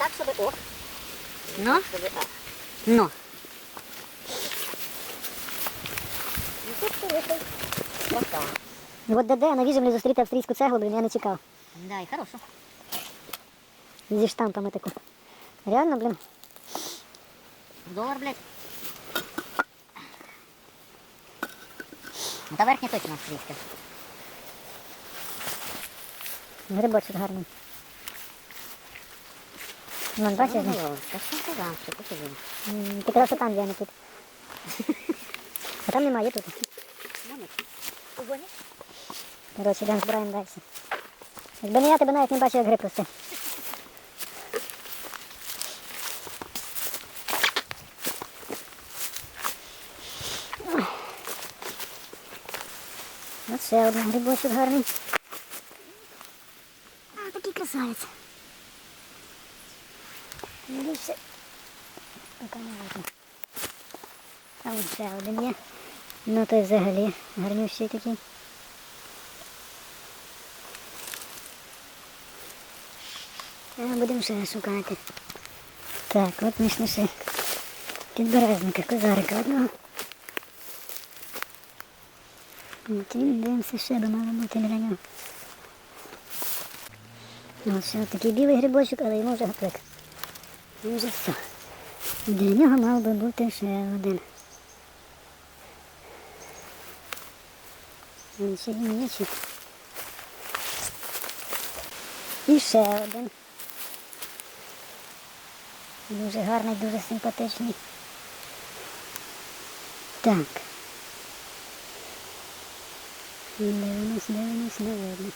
так, щоб о, Ну, щоб так. ну. І тут вийшов. Отак. Ну от де-де, на віжемлі зустріти австрійську цеглу, блін, я не чекав. Да, і хорошо. Зі штампами таку. Реально, блін. Долар, блядь. Ну, Та верхня точно австрійська. Грибочок гарний. Вон, бачиш? Ну, ну, Та що ти там, що ти живеш? М, Ти казав, що там, де а не тут. А там немає, є тут. Коротше, йдемо збираємо далі. Якби не я, тебе навіть не бачив, як гриб росте. Ось ще один грибочок гарний. А, такий красавець. Більше. Поки не видно. Там ще один є. Ну той взагалі гарнющий такий. А, будемо ще шукати. Так, от ми знайшли підберезника, козарика одного. Дивимося ще би мало бути біля нього. Ось ще такий білий грибочок, але йому вже гаплик. Він вже все. Біля нього мав би бути ще один. Ще він? І ще один. Дуже гарний, дуже симпатичний. Так. Дивимось, дивимось, не видно.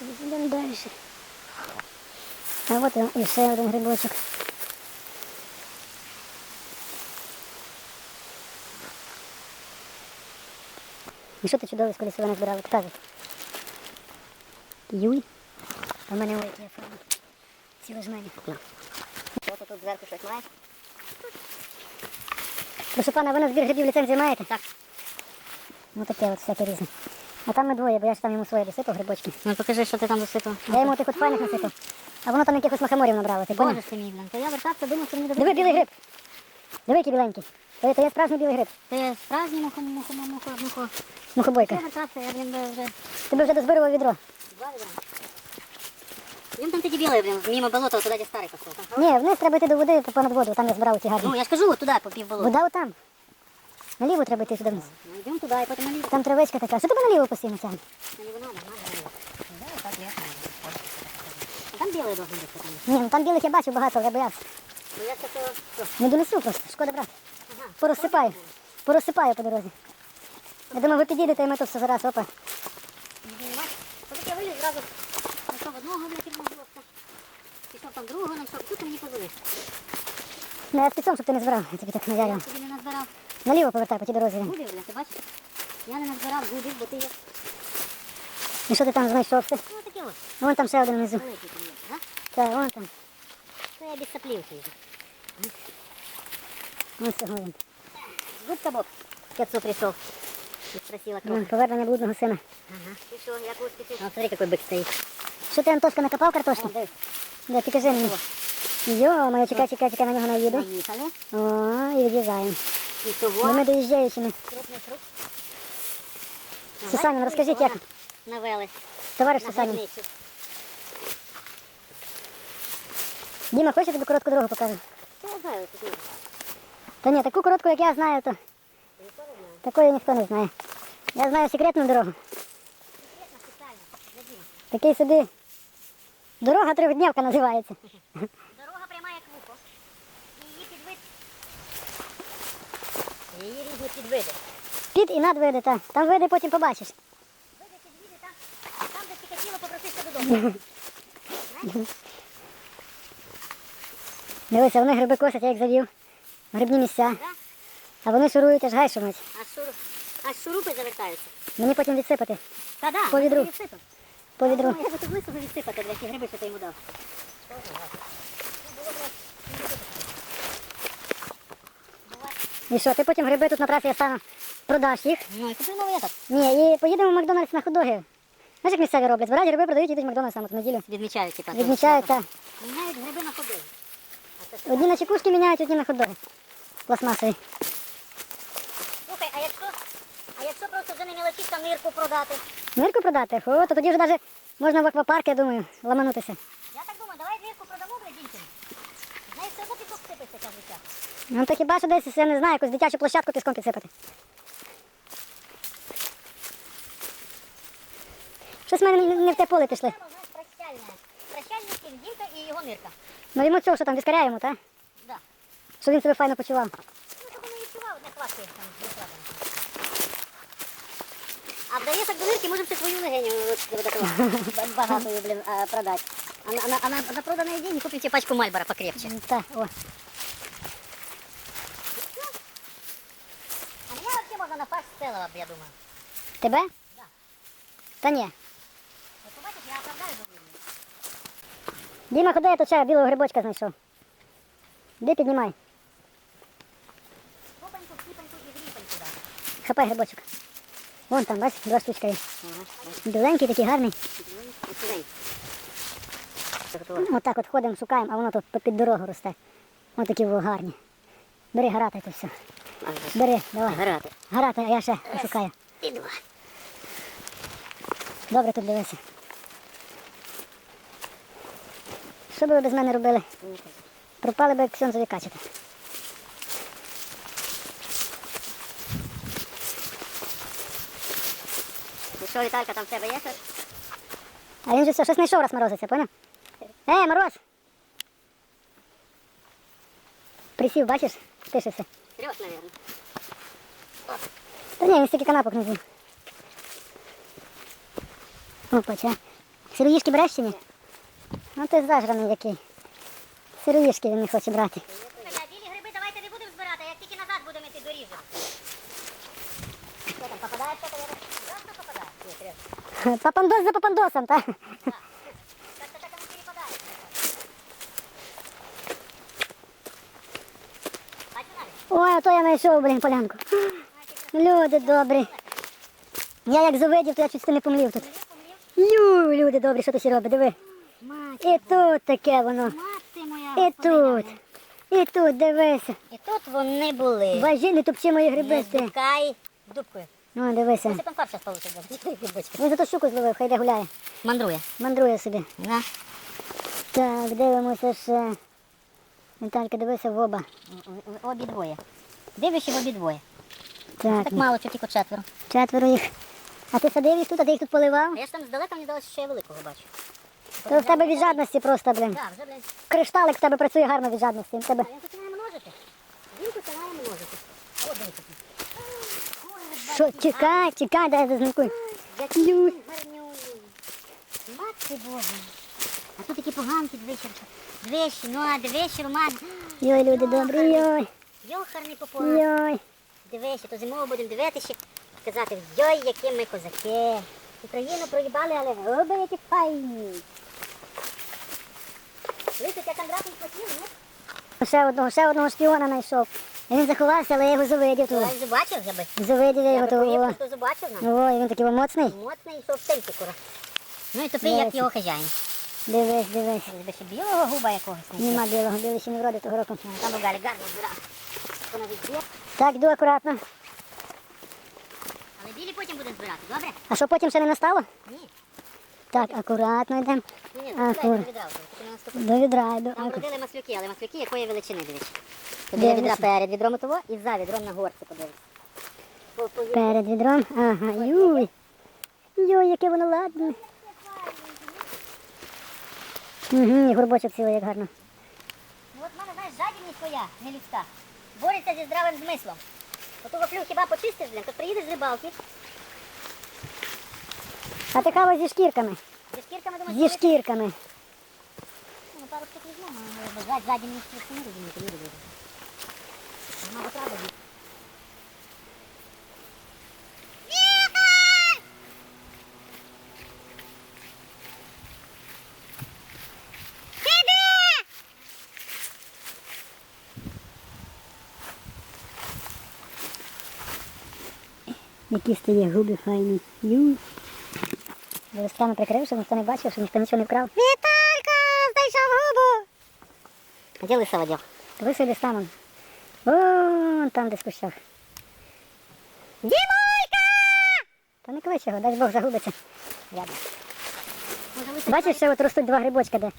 Йдемо далі. А от і ще один грибочок. І що ти чудовисько лісове назбирали? Показуй. Юй. А в мене ой, є файно. Ціле жмені. Що ти тут зверху щось маєш? Прошу пана, ви на збір грибів ліцензію маєте? Так. Ну таке от всяке різне. А там ми двоє, бо я ж там йому своє досипав грибочки. Ну покажи, що ти там досипав. Я йому тих от файних насипав. А воно там якихось махоморів набрало, ти Боже ти мій, блін. То я вертався, думав, що мені Диви, білий гриб. Диви, який біленький. То є, є справжній білий гриб. Ти справжній мухо, мухо, мухо, мухо. Мухобойка. Я вертався, я, блін, би вже... Тебе вже дозбирував відро. Він там тоді білий, блін, мимо болота, туди, де старий пішов. Ні, вниз треба йти до води понад воду, там я збирав ці гарні. Ну, я ж кажу, от туди, по пів болота. Вода отам. Наліво треба йти сюди вниз. Ну, йдемо туди, і потім наліво. Там травичка така. Що тебе наліво постійно тягне? Наліво надо, надо, наліво. Так, ясно. А Там білий должен бути. Ні, ну там білих я бачив багато, але я боявся. Ну, я це то... що? Не донесу просто, шкода брати. Порозсипаю. Порозсипаю по дорозі. Я думаю, ви підійдете і ми тут все зараз, опа. Я виліз зразу, знайшов одного, блядь, одного. Пішов там другого, знайшов, тут мені повели. Ну я спецом, щоб ти не збирав, я тобі так Я навярив. собі не назбирав Наліво повертай по тій дорозі. гудів, блядь, ти бачиш? Я не назбирав гудів, бо ти є. І що ти там знайшов? Ти? Ну, таке ось, Вон там ще один внизу. великий там є, да? Так, вон там. То я без саплівки. Вон цього він. Гудка Боб к отцу пришел. И спросила кровь. Вон, Повернення блудного сина. Ага. И что, я успехи? А смотри, какой бык стоит. Що ти, Антошка, накопав картошки? О. Де, покажи мені. Йо, моя чекай, чекай, чекай, на нього наїду. Поїхали. О, і від'їжджаємо. І того. ми доїжджаючими. Крупний фрукт. Сусанін, розкажіть, як? Навели. Товариш На Діма, хочеш я тобі коротку дорогу покажу? Я знаю, тут. Та ні, таку коротку, як я знаю, то такої ніхто не знає. Я знаю секретну дорогу. Для Діми. Такий собі. Дорога трьохдневка називається. Дорога пряма як вухо. Її підвид. Її різні підвиди. Під і над види, та. Там види потім побачиш. Види підвиди там, там де тільки тіло попросився додому. Дивися, вони гриби косять, я їх завів. Грибні місця. А вони шурують аж гай шумить. Аж, шуру... Аж шурупи завертаються. Мені потім відсипати. Та да, По відру. По відру. Ну, Я за таблицю відсипати для ті гриби, що ти йому дав. І що, ти потім гриби тут на трасі я стану, продаш їх. Ну, і купив новий этот. Ні, і поїдемо в Макдональдс на хот-доги. Знаєш, як місцеві роблять? Збирають гриби, продають, їдуть в Макдональдс там от в неділю. Відмічають, типа. Відмічають, так. Міняють гриби на ходи. Одні на чекушки міняють, одні на ходоги. Пластмасові. Слухай, а якщо, а якщо просто вже не мілочіська нирку продати? Нирку продати? О, то тоді вже навіть можна в аквапарк, я думаю, ламанутися. Я так думаю, давай нирку продамо, дівчині. В все одно пісок сипеться, каже час. Ну то хіба що десь, я не знаю, якусь дитячу площадку піском підсипати. Щось в мене не- в те поле пішли. Знаєш, прощальне. Прощальний і його нирка. Ну йому цього, що там віскаряємо, так? Да. Щоб він себе файно почував. Ну, щоб не відчував, не хватки там відкладено. А вдається до нирки, можемо ще свою легеню от, такого, багатою, блін, а, продати. А на, а на, а на, на проданий день купимо тебе пачку Мальбора покрепче. Так, о. А меня вообще можно на фарш целого, я думаю. Тебе? Да. Та ні. Діма, куди я тут чаю білого грибочка знайшов? Де піднімай? Хопаньку, хліпаньку і гріпаньку дати. Хапай грибочок. Вон там, бачиш, два штучка є. Біленький такий гарний. Отак от ходимо, шукаємо, а воно тут під дорогу росте. Ось такі во гарні. Бери гарати тут все. Бери, давай. Грати. Гарати, а я ще шукаю. І два. Добре тут дивися. Що би ви без мене робили? Пропали би як ксьонзові качати. Ну що, Віталька, там в тебе є щось? А він же все, щось знайшов раз морозиться, поняв? Е, мороз! Присів, бачиш, тишився. Трьох, мабуть. Та ні, він стільки канапок не з'їв. Опа, ча. Сироїшки береш чи ні? Ну ти зажраний який. Сироїшки він не хоче брати. Білі гриби давайте не будемо збирати, як тільки назад будемо йти доріжу. Що там, попадає що-то? Просто попадає? Папандос за папандосом, так? Ой, а то я знайшов, блін, полянку. Люди добрі. Я як завидів, то я чуть не помлів тут. Ю, люди добрі, що ти ще робиш, диви. І тут таке воно. І тут. І тут, дивися. І тут вони були. Важі, не тупчи мої Не грибисти. збукай дубкою. Ну, дивися. Ось там фарш зараз получить. Він зато щуку зловив, хай де гуляє. Мандрує. Мандрує собі. На. Так, дивимося ще. Віталька, дивися в оба. Обидвоє. Дивишся в обидвоє. Так, Так мало, чи тільки четверо. четверо їх. А ти садив їх тут, а ти їх тут поливав? А я ж там здалека мені далося, що я великого бачу. То в тебе від жадності просто, блін. Так, вже, блядь. Кришталик в тебе працює гарно від жадності. В тебе А я множити. Він починає множити. О, дивіться. що, чекай, чекай, дай я зазнакую. Який гарнюний. Боже. А тут такі поганки двічі. Двічі, ну а двічі, Роман. Йой, люди добрі, йой, Йохарний пополам. йой. Дивися, то зимово будемо дивитися, казати, йой, які ми козаки. Україну проїбали, але губи які файні. Лисик, я там драпень платів, ні? Ще одного, ще одного шпіона знайшов. Він заховався, але я його завидів тут. побачив вже би. Завидів я його того. то забачив нам. Ой, він такий моцний. Моцний, що в кура. Ну і тупий, як його хазяїн. Дивись, дивись. Десь ще білого губа якогось. Нема білого, білий ще не вроде того року. Там у Галі гарно збирав. Так, йду акуратно. Але білі потім будемо збирати, добре? А що потім ще не настало? Ні. Так, акуратно йдемо. Ні, ні, А, Наступить. До відра йду. Там родили маслюки, але маслюки якої величини дивись. Тобі відра перед відром того і за відром на горці подивись. По- по- Перед відром. Ага, юй. Юй, яке воно ладне. Угу, і горбочок цілий, як гарно. Ну, От мене, знаєш, жадібність твоя, не людська. Бореться зі здравим змислом. От у вафлю хіба почистиш, блін, то приїдеш з рибалки, А ти кава зі шкірками. зі шкірками думаєш, Зі шкірками. Штук візьмемо, але жад- жадібність я не розумієте, люди люди. Вона правда буде. Які стає губи файні. Юй. Листками прикрив, щоб ніхто не бачив, щоб ніхто нічого не вкрав. Віталька, знайшов губу. А де лиса водяв? Ви собі станом. Вон там десь в кущах. Дімойка! Та не клич його, дай Бог загубиться. Рядом. Бачиш, що от ростуть два грибочка де?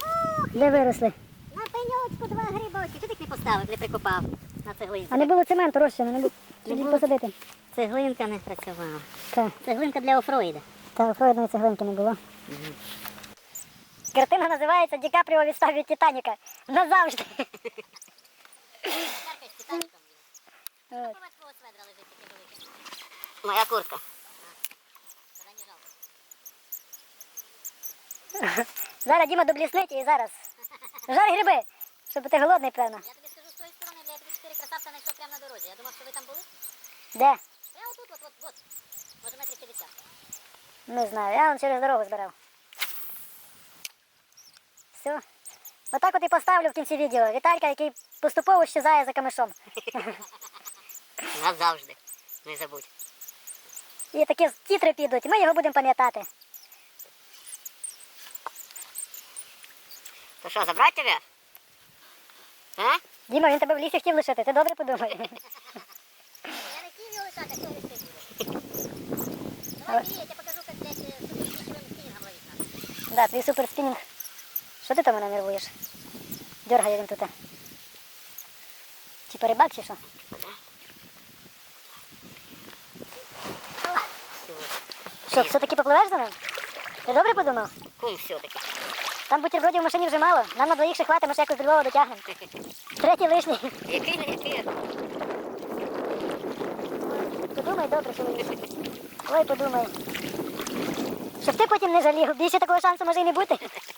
Де виросли? На пеньочку два грибочки. Чого ти їх не поставив, не прикопав на цеглинку? А не було цементу розчину, не було. Не Тоді було. посадити. Цеглинка не працювала. Так. Цеглинка для офроїда. Та Фройдної цеглинки не було. Картина називається Ді Капріо відстав від Титаніка. Назавжди. Моя куртка. Зараз Діма добліснить і зараз. Жарь гриби, щоб ти голодний, певно. Я тобі скажу з тої сторони, я тобі чотири красавця знайшов прямо на дорозі. Я думав, що ви там були. Де? Я отут, от, от, от. Може метрів 50. Не знаю, я вон через дорогу збирав. Все. Отак от і поставлю в кінці відео. Віталька, який поступово щезає за камешом. Назавжди. Не забудь. І такі тітри підуть, ми його будемо пам'ятати. То що, забрати тебе? А? Діма, він тебе в лісі хотів лишити, ти добре подумай. Я не хотів його лишати, хто лишити. Давай, я тебе покажу, як, блядь, суперфічовим спінінгом ловить. Да, твій супер спінінг. Що ти там мене нервуєш? Дергає він тут. Типа рибак чи що? Що, все-таки попливеш за ним? Ти добре подумав? Кум все-таки. Там бутербродів в машині вже мало. Нам на двоїх ще хватить, ми ще якось до Львова дотягнемо. Третій лишній. Який не який? Подумай добре, чоловік. Ой, подумай. Щоб ти потім не жалів. Більше такого шансу може і не бути.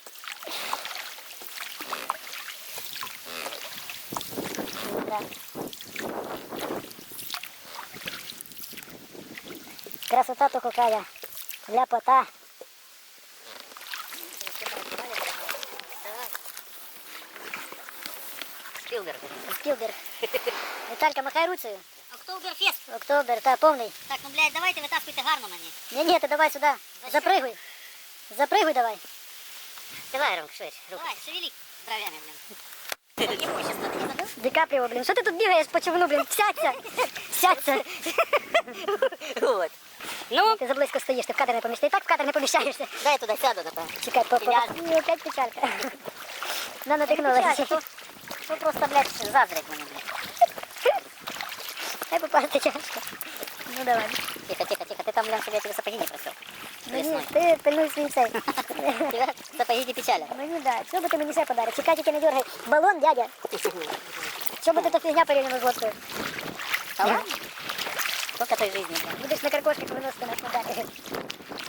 Красота то какая. Ляпота. Спілберг. Спілберг. Віталька, махай руцею. Октоберфест. Октобер, та повний. Так, ну, блядь, давайте витаскуйте гарно мені. Ні, ні, ти давай сюди. Запригуй. Запригуй давай. Давай, Ромк, швидше. руку. Давай, шевели бровями, блин. Ебу, сейчас ты не забыл? Ди Капріо, блін, що ти тут бігаєш по човну, блін? Сядься! Сядься! От. Ну, Ти заблизько стоїш, ти в кадр не помістиш. І так в кадр не поміщаєшся. дай я туди сяду, напевно. Чекай, по, по... Ні, опять печалька. На, натикнулася. То, то просто, блядь, заздрять мені, блядь. Дай попасти чашку. Ну давай. Тихо, тихо, тихо. Ти там, блядь, себе тебе сапоги не просив. Ну ні, Весною. ти пильнуй свій цей. Тебе сапоги не печаля. Мені да. Що би ти мені ще подарок? Чекай, тільки не дергай. Балон, дядя. Що буде то фігня порівняно з водкою? Та ладно. Сколько той жизни, блядь. Будеш на каркошках виносити нас на далі.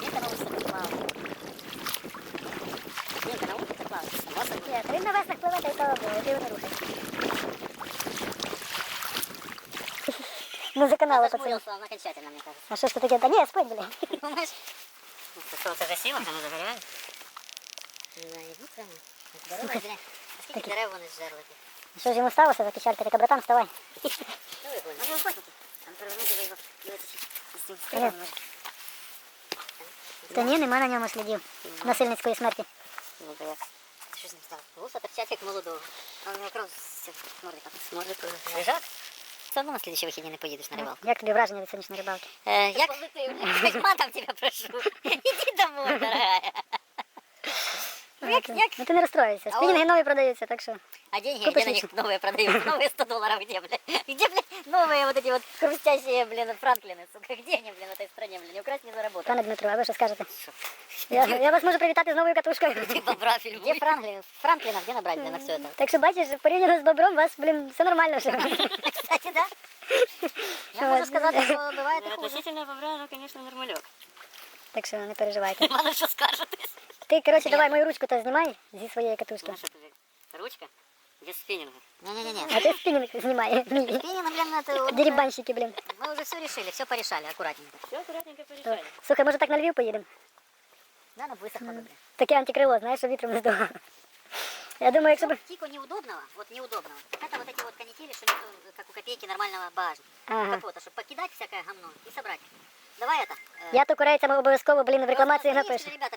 Дінка на вулиці поплавала. Дінка на вулиці поплавала. Само собою. Ні, та він на веснах пливе, та й того було, ти його не рухай. Ну заканала, пацан. Зажмурился он окончательно, мне кажется. А що ж ти таке? Та ні, спить, блін. Думаешь? Ну, ты что, это красиво, там загоряют? Не знаю, иди там. Здорово, блядь. А сколько Такі. дерев вони зжерли? Що ж йому сталося за печалька? Така, братан, вставай. Ну, вигонь. Може, виходити? Там перевернути його, дивитися, стрілом, може. Та ні, нема на ньому слідів насильницької смерті. Ну, то як? Що з ним стало? Вуса торчать, як молодого. А у нього кров з цього лежать. Все одно на слідчі вихідні не поїдеш на рибалку. Як тобі враження від сьогоднішньої рибалки? Е, як? Хоть матом тебя прошу. Иди домой, дорогая. Ну, як, як? Ну ти не розстроюйся. А Спінінги он- нові продаються, так що. А деньги Купишь где на них лично. новые продают? Новые 100 долларов где, блядь? Где, блядь, новые вот эти вот хрустящие, блин, франклины, сука? Где они, блин, в этой стране, блин? Не украсть, не заработать. Пане Дмитро, а ви що скажете? Я, я вас можу привітати з новою катушкою. Ты бобра фильм. Где Франклин? Франклина где набрать, блин, на все это? Так що бачиш, порівняно з бобром, у вас, блін, все нормально вже. Кстати, да. Що Я вас- могу сказать, что бывает и хуже. Относительно бобра, ну, конечно, нормалек. Так що не переживайте. Мало что скажут. Ти, коротше, давай мою ручку то знімай зі своєї катушки. Ну, что ты, ручка? Без спиннинга. Не-не-не. А ти спінінг знімай. Мій. Спиннинг, блин, это... вот, Дерибанщики, блін. Мы уже все решили, все порешали, аккуратненько. Все аккуратненько То- порешали. Слухай, може так на Львів поїдемо? Да, ну высохло, бы, блин. Таке антикрило, знаєш, що вітром не здого. Я думаю, якщо б... Тику неудобного, вот неудобного, это вот эти вот канители, что нету, как у копейки нормального багажника. Ага. Капота, чтобы покидать всякое говно и собрать. Давай это. э, Я то корейцям обов'язково, блін, в рекламації просто, видишь, напишу. Ребята,